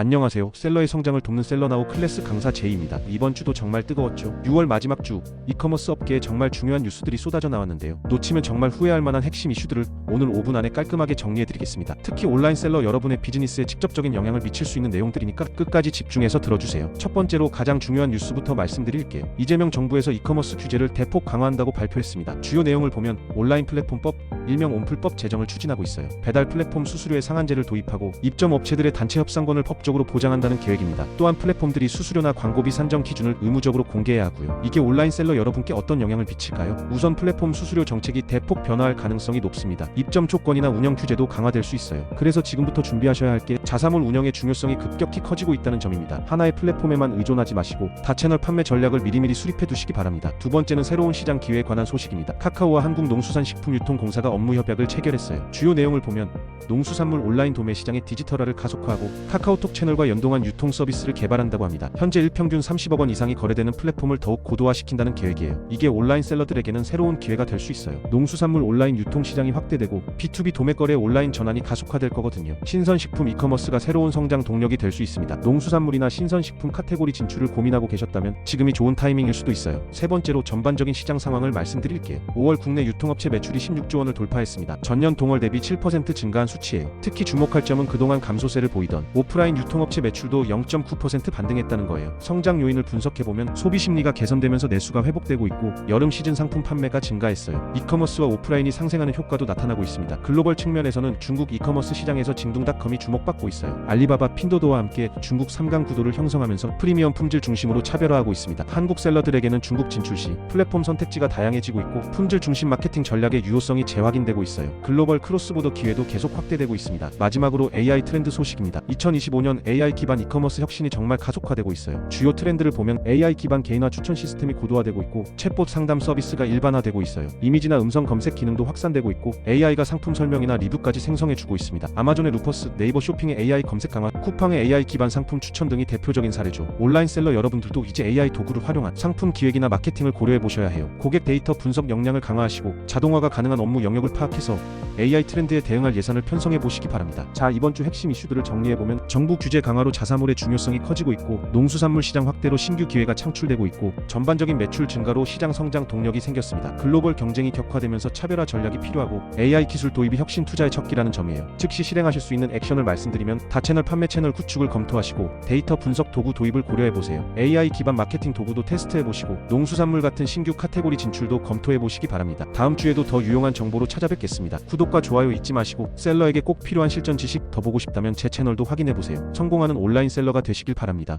안녕하세요. 셀러의 성장을 돕는 셀러나우 클래스 강사 제이입니다. 이번 주도 정말 뜨거웠죠. 6월 마지막 주 이커머스 업계에 정말 중요한 뉴스들이 쏟아져 나왔는데요. 놓치면 정말 후회할 만한 핵심 이슈들을 오늘 5분 안에 깔끔하게 정리해 드리겠습니다. 특히 온라인 셀러 여러분의 비즈니스에 직접적인 영향을 미칠 수 있는 내용들이니까 끝까지 집중해서 들어주세요. 첫 번째로 가장 중요한 뉴스부터 말씀드릴게요. 이재명 정부에서 이커머스 규제를 대폭 강화한다고 발표했습니다. 주요 내용을 보면 온라인 플랫폼법, 일명 온플법 제정을 추진하고 있어요. 배달 플랫폼 수수료의 상한제를 도입하고 입점 업체들의 단체 협상권을 법적으로 보장한다는 계획입니다. 또한 플랫폼들이 수수료나 광고비 산정 기준을 의무적으로 공개해야 하고요. 이게 온라인 셀러 여러분께 어떤 영향을 미칠까요? 우선 플랫폼 수수료 정책이 대폭 변화할 가능성이 높습니다. 입점 조건이나 운영 규제도 강화될 수 있어요. 그래서 지금부터 준비하셔야 할 게 자사몰 운영의 중요성이 급격히 커지고 있다는 점입니다. 하나의 플랫폼에만 의존하지 마시고 다채널 판매 전략을 미리미리 수립해 두시기 바랍니다. 두 번째는 새로운 시장 기회에 관한 소식입니다. 카카오와 한국농수산식품유통공사가 업무 협약을 체결했어요. 주요 내용을 보면 농수산물 온라인 도매 시장의 디지털화를 가속화하고 카카오톡 채널과 연동한 유통 서비스를 개발한다고 합니다. 현재 일평균 30억 원 이상이 거래되는 플랫폼을 더욱 고도화시킨다는 계획이에요. 이게 온라인 셀러들에게는 새로운 기회가 될 수 있어요. 농수산물 온라인 유통 시장이 확대되고 B2B 도매 거래 온라인 전환이 가속화될 거거든요. 신선식품 이커머스가 새로운 성장 동력이 될 수 있습니다. 농수산물이나 신선식품 카테고리 진출을 고민하고 계셨다면 지금이 좋은 타이밍일 수도 있어요. 세 번째로 전반적인 시장 상황을 말씀드릴게요. 5월 국내 유통업체 매출이 16조 원을 돌파 했습니다. 전년 동월 대비 7% 증가한 수치예요. 특히 주목할 점은 그동안 감소세를 보이던 오프라인 유통업체 매출도 0.9% 반등했다는 거예요. 성장 요인을 분석해 보면 소비 심리가 개선되면서 내수가 회복되고 있고 여름 시즌 상품 판매가 증가했어요. 이커머스와 오프라인이 상생하는 효과도 나타나고 있습니다. 글로벌 측면에서는 중국 이커머스 시장에서 징둥닷컴이 주목받고 있어요. 알리바바 핀도도와 함께 중국 3강 구도를 형성하면서 프리미엄 품질 중심으로 차별화하고 있습니다. 한국 셀러들에게는 중국 진출 시 플랫폼 선택지가 다양해지고 있고 품질 중심 마케팅 전략의 유효성이 재확인 되고 있어요. 글로벌 크로스보더 기회도 계속 확대되고 있습니다. 마지막으로 AI 트렌드 소식입니다. 2025년 AI 기반 이커머스 혁신이 정말 가속화되고 있어요. 주요 트렌드를 보면 AI 기반 개인화 추천 시스템이 고도화되고 있고 챗봇 상담 서비스가 일반화되고 있어요. 이미지나 음성 검색 기능도 확산되고 있고 AI가 상품 설명이나 리뷰까지 생성해주고 있습니다. 아마존의 루퍼스, 네이버 쇼핑의 AI 검색 강화, 쿠팡의 AI 기반 상품 추천 등이 대표적인 사례죠. 온라인 셀러 여러분들도 이제 AI 도구를 활용한 상품 기획이나 마케팅을 고려해 보셔야 해요. 고객 데이터 분석 역량을 강화하시고 자동화가 가능한 업무 영역 을 파악해서 AI 트렌드에 대응할 예산을 편성해 보시기 바랍니다. 자, 이번 주 핵심 이슈들을 정리해 보면 정부 규제 강화로 자사몰의 중요성이 커지고 있고 농수산물 시장 확대로 신규 기회가 창출되고 있고 전반적인 매출 증가로 시장 성장 동력이 생겼습니다. 글로벌 경쟁이 격화되면서 차별화 전략이 필요하고 AI 기술 도입이 혁신 투자의 척기라는 점이에요. 즉시 실행하실 수 있는 액션을 말씀드리면 다채널 판매 채널 구축을 검토하시고 데이터 분석 도구 도입을 고려해 보세요. AI 기반 마케팅 도구도 테스트해 보시고 농수산물 같은 신규 카테고리 진출도 검토해 보시기 바랍니다. 다음 주에도 더 유용한 정보로 찾아뵙겠습니다. 구독과 좋아요 잊지 마시고 셀러에게 꼭 필요한 실전 지식 더 보고 싶다면 제 채널도 확인해 보세요. 성공하는 온라인 셀러가 되시길 바랍니다.